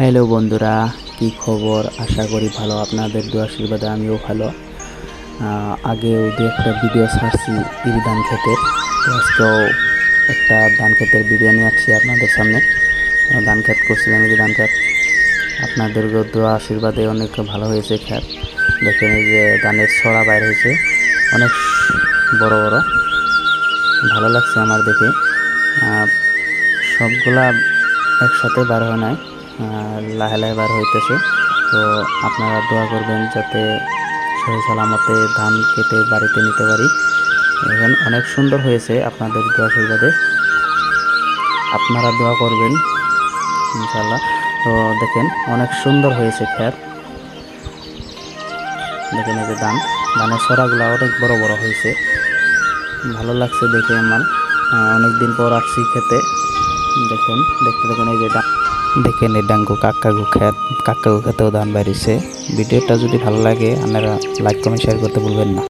Hello বন্ধুরা, কি খবর? আশা করি ভালো। আপনাদের দু আশীর্বাদে আমিও ভালো। আগেও দু একটা ভিডিও ছাড়ছি ইরি ধান ক্ষেতের আজকেও একটা ধান ক্ষেতের ভিডিও নিয়ে আসছি আপনাদের সামনে। ধান ক্ষেত করছিলাম ইরি ধান ক্ষেত। আপনাদের দোয়া আশীর্বাদে অনেক ভালো হয়েছে ক্ষেত। দেখেন এই যে ধানের ছড়া বাইর হয়েছে, অনেক বড় বড়। ভালো লাগছে আমার দেখে। সবগুলা একসাথে বার হয় নাই। লাহে লাহে বার হইতেছে। তো আপনারা দোয়া করবেন যাতে সহি সালামতে ধান কেটে বাড়িতে নিতে পারি। এখন অনেক সুন্দর হয়েছে আপনাদের দোয়া আশীর্বাদে আপনারা দোয়া করবেন ইনশাল্লাহ তো দেখেন, অনেক সুন্দর হয়েছে খ্যাত দেখেন এই যে ধান। ধানের ছড়াগুলো অনেক বড় বড় হয়েছে। ভালো লাগছে দেখে আমার। অনেক দিন পর আসছি খেতে। দেখেন, দেখতে দেখেন এই যে ডা- দেখেন এই ডাঙ্গু কাকাগু খেত, কাকাগু খেতেও ধান বাড়িছে ভিডিওটা যদি ভালো লাগে, আপনারা লাইক কমেন্ট শেয়ার করতে ভুলবেন না।